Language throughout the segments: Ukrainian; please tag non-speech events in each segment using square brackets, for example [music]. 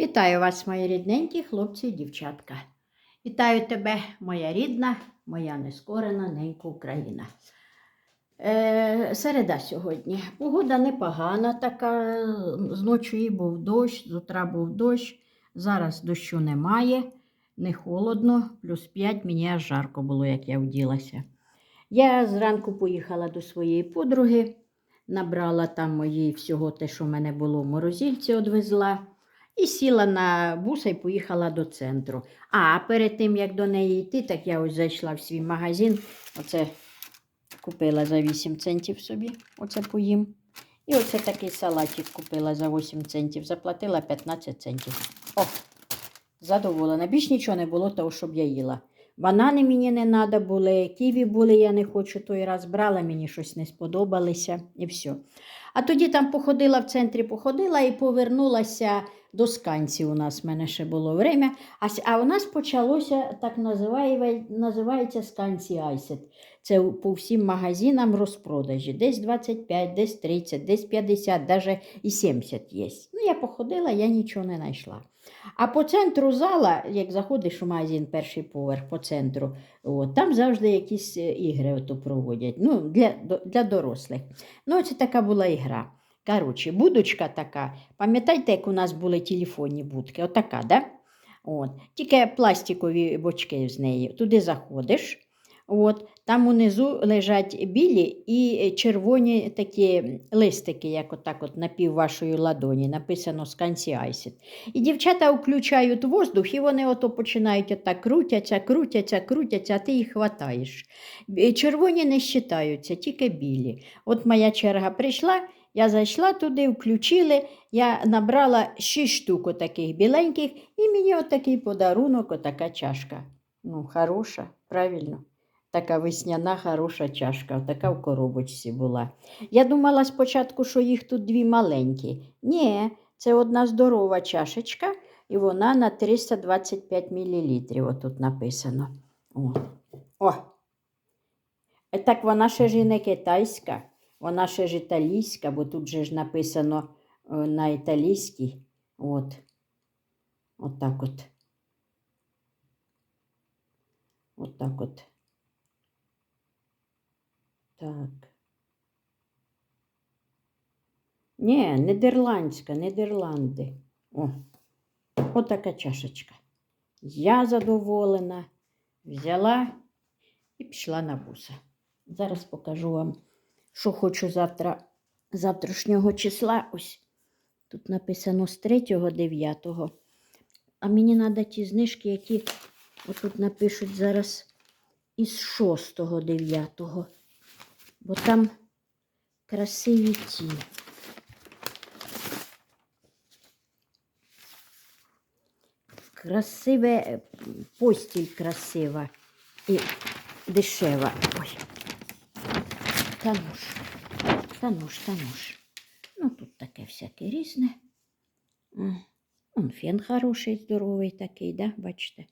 Вітаю вас, мої рідненькі хлопці і дівчатка. Вітаю тебе, моя рідна, моя нескорена ненька Україна. Е, середа сьогодні. Погода непогана така. Зночі був дощ, з утра був дощ. Зараз дощу немає, не холодно, плюс 5 мені аж жарко було, як я вділася. Я зранку поїхала до своєї подруги, набрала там мої всього те, що в мене було в морозильці, одвезла. І сіла на буса і поїхала до центру. А перед тим, як до неї йти, так я ось зайшла в свій магазин. Оце купила за 8 центів собі, оце поїм. І оце такий салатик купила за 8 центів. Заплатила 15 центів. О, задоволена. Більш нічого не було, того, щоб я їла. Банани мені не треба були, ківі були, я не хочу той раз брала, мені щось не сподобалося і все. А тоді там походила в центрі, походила і повернулася до сканці. У нас в мене ще було время. А, а у нас почалося так називає, називається сканці Айсет. Це по всім магазинам розпродажі. Десь 25, десь 30, десь 50, навіть і 70 є. Ну, я походила, я нічого не знайшла. А по центру зала, як заходиш у магазин перший поверх по центру, от, там завжди якісь е, ігри проводять. Ну, для, для дорослих. Ну, це така була ігра. Коротше, будочка така. Пам'ятаєте, як у нас були телефонні будки? Отака, да? От. Тільки пластикові бочки з неї. Туди заходиш. От. Там унизу лежать білі і червоні такі листики, як отак от на пів вашої ладоні, написано «Сканці Айсет». І дівчата включають воздух, і вони ото починають отак крутяться, крутяться, крутяться, а ти їх хватаєш. Червоні не считаються, тільки білі. От моя черга прийшла, я зайшла туди, включили, я набрала 6 штук таких біленьких, і мені отакий подарунок, отака чашка. Ну, хороша, правильно. Така весняна хороша чашка, така в коробочці була. Я думала спочатку, що їх тут дві маленькі. Ні, це одна здорова чашечка, і вона на 325 мл. Отут написано. О. О. Так вона ще ж і не китайська, вона ще ж італійська, бо тут же ж написано е, на італійській. От. От так от. От так от. Так. Ні, нідерландська, Нідерланди. О, отака чашечка. Я задоволена, взяла і пішла на буса. Зараз покажу вам, що хочу завтра, завтрашнього числа. Ось тут написано з 3-9. А мені треба ті знижки, які отут напишуть зараз із 6-9. Бо там красиві ті. Красиве постіль красива і дешева. Ой. Та ну ж, та ну та ну ж. Ну, тут таке всяке різне. Он фен хороший, здоровий такий, да? Бачите?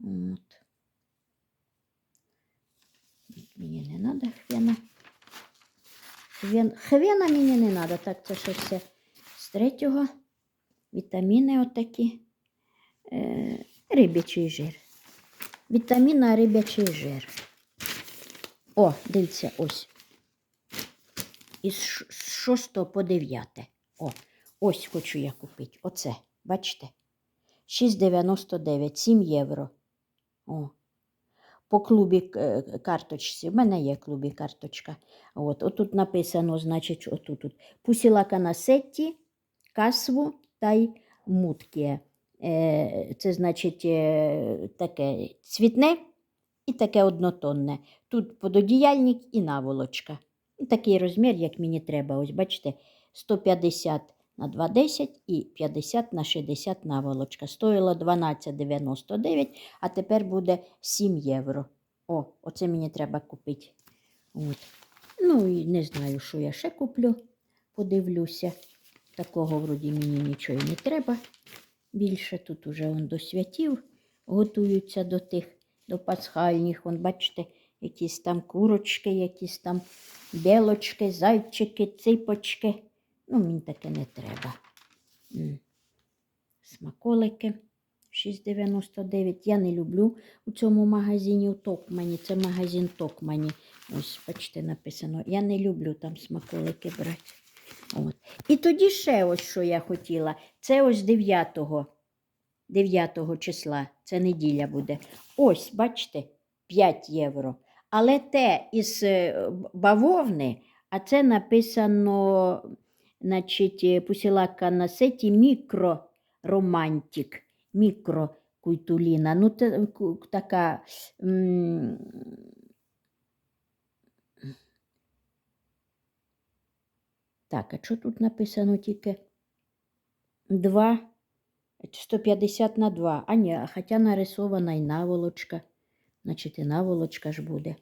От. Мені не треба хвена. Хвен... Хвена мені не треба, так це ще все з третього. Вітаміни отакі. Е, рибячий жир. Вітаміна рибячий жир. О, дивіться, ось. Із ш- 6 по 9. О, ось хочу я купити. Оце, бачите? 6,99, 7 євро. О. По клубі е, карточці. В мене є клубі карточка. От, отут написано, значить, отут. Тут. Пусіла канасетті, касву та й мутки. Е, це значить е, таке цвітне і таке однотонне. Тут пододіяльник і наволочка. Такий розмір, як мені треба. Ось бачите, 150 на 2,10 і 50 на 60 наволочка. Стоїло 12,99, а тепер буде 7 євро. О, оце мені треба купити. От. Ну і не знаю, що я ще куплю. Подивлюся. Такого вроді мені нічого не треба. Більше тут уже он до святів готуються до тих, до пасхальних. Вон, бачите, якісь там курочки, якісь там білочки, зайчики, ципочки. Ну, мені таке не треба. Смаколики 6,99. Я не люблю у цьому магазині у Токмані. Це магазин Токмані. Ось, бачите, написано. Я не люблю там смаколики брати. От. І тоді ще ось що я хотіла. Це ось 9, 9 числа, це неділя буде. Ось, бачите, 5 євро. Але те із е, бавовни, а це написано, значить, е, пусілака на сеті мікроромантик, мікрокуйтуліна. Ну, це така. м, Так, а що тут написано тільки? 2, 150 на 2. А ні, хоча нарисована і наволочка. Значить, і наволочка ж буде.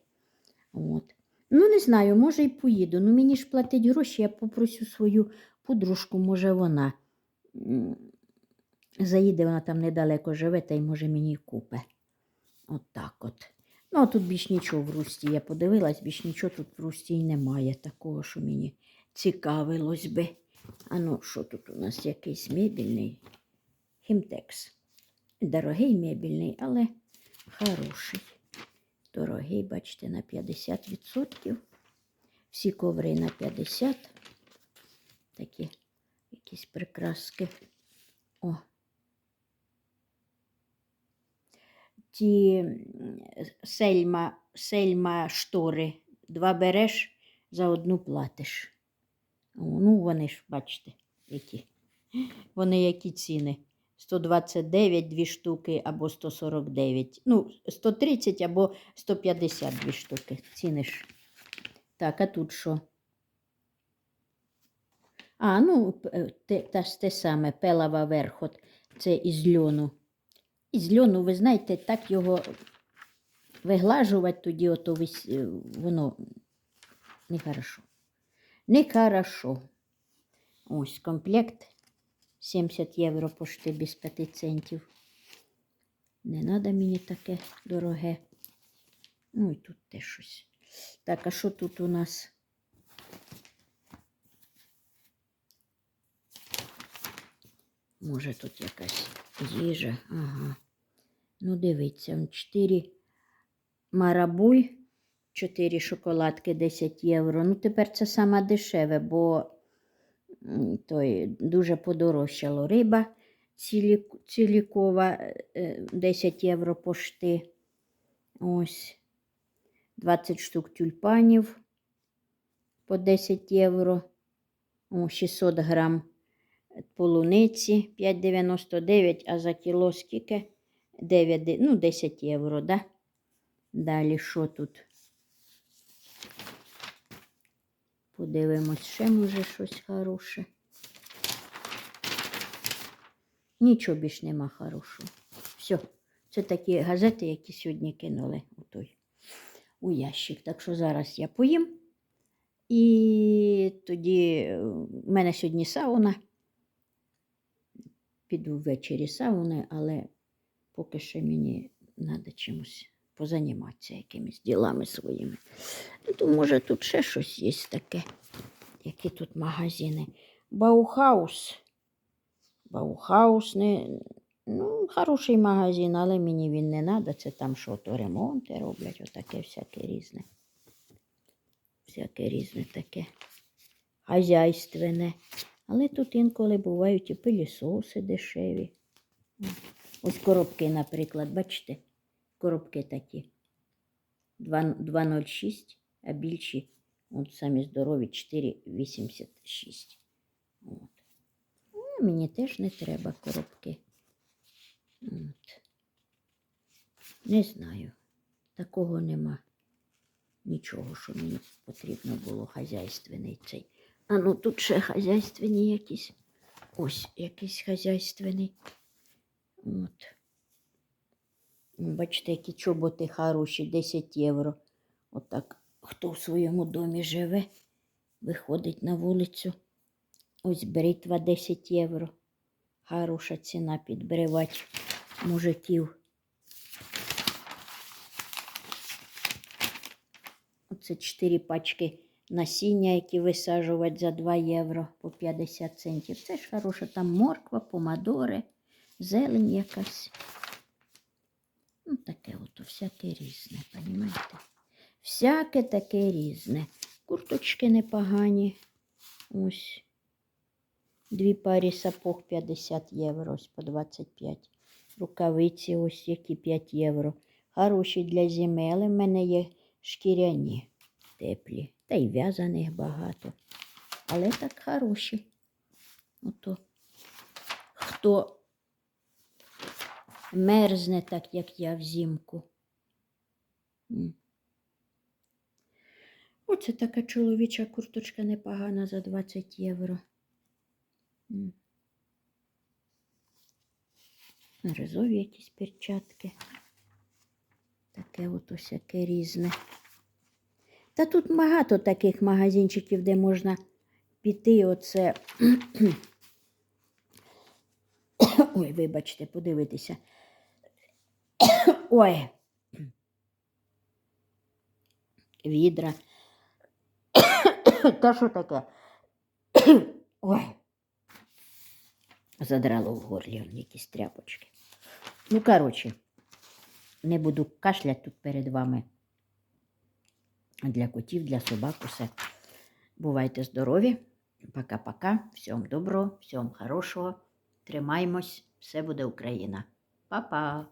От. Ну, не знаю, може і поїду. Ну, мені ж платить гроші, я попросю свою подружку, може вона. Заїде, вона там недалеко живе, та й може мені купе. От так от. Ну, а тут більш нічого в русті. Я подивилась, більш нічого тут в русті й немає такого, що мені цікавилось би. А ну, що тут у нас якийсь мебільний? Хімтекс. Дорогий мебільний, але хороший. Дорогий, бачите, на 50%. Всі коври на 50%. Такі якісь прикраски. О. Ті сельма, сельма штори. Два береш, за одну платиш. Ну, вони ж, бачите, які. Вони які ціни. 129 дві штуки або 149. Ну, 130 або 150 дві штуки. Ціни ж. Так, а тут що? А, ну, е, те, та те саме, пелава верхот. Це із льону. Із льону, ви знаєте, так його виглажувати тоді, ото е, воно нехорошо. Нехорошо. Ось комплект 70 євро пошти без 5 центів. Не треба мені таке дороге. Ну і тут теж щось. Так, а що тут у нас? Може тут якась їжа. Ага. Ну, дивіться, 4 марабуй, 4 шоколадки 10 євро. Ну, тепер це саме дешеве, бо той, дуже подорожчало риба цілі, цілікова е, 10 євро пошти. Ось 20 штук тюльпанів по 10 євро. 600 грам полуниці 5,99, а за кіло скільки? 9, ну, 10 євро, да? Далі що тут? Подивимось, ще може щось хороше. Нічого більш нема хорошого. Все. Це такі газети, які сьогодні кинули у той у ящик. Так що зараз я поїм. І тоді е, в мене сьогодні сауна. Піду ввечері сауни, але поки що мені треба чимось позаніматися якимись ділами своїми. Ну, то, може, тут ще щось є таке. Які тут магазини? Баухаус. Баухаус не, ну, хороший магазин, але мені він не треба. Це там що то ремонти роблять, отаке всяке різне. Всяке різне таке хазяйственне. Але тут інколи бувають і пилісоси дешеві. Ось коробки, наприклад, бачите, коробки такі. 2,06, а більші, от самі здорові 4,86. От. Ну, мені теж не треба коробки. От. Не знаю. Такого нема. Нічого, що мені потрібно було хазяйственний цей. А ну тут ще хазяйственні якісь. Ось якийсь хазяйственний. От. Бачите, які чоботи хороші, 10 євро. Отак, хто в своєму домі живе, виходить на вулицю. Ось бритва 10 євро. Хороша ціна підбривати мужиків. Оце 4 пачки насіння, які висаджувати за 2 євро по 50 центів. Це ж хороше. Там морква, помадори, зелень якась. Ну, таке от всяке різне, понімаєте? Всяке таке різне. Курточки непогані. Ось. Дві парі сапог 50 євро, ось по 25. Рукавиці ось які 5 євро. Хороші для зими, але в мене є шкіряні теплі. Та й в'язаних багато. Але так хороші. Ото. Хто мерзне так, як я взимку. Оце така чоловіча курточка непогана за 20 євро. М. Резові якісь перчатки. Таке от усяке різне. Та тут багато таких магазинчиків, де можна піти оце. [coughs] Ой, вибачте, подивитися. Ой. Відра. Та що таке? Ой. Задрало в горлі якісь тряпочки. Ну, коротше, не буду кашлять тут перед вами. Для котів, для собак, усе. Бувайте здорові. Пока-пока. Всім доброго, всім хорошого. Тримаймось. Все буде Україна. Па-па.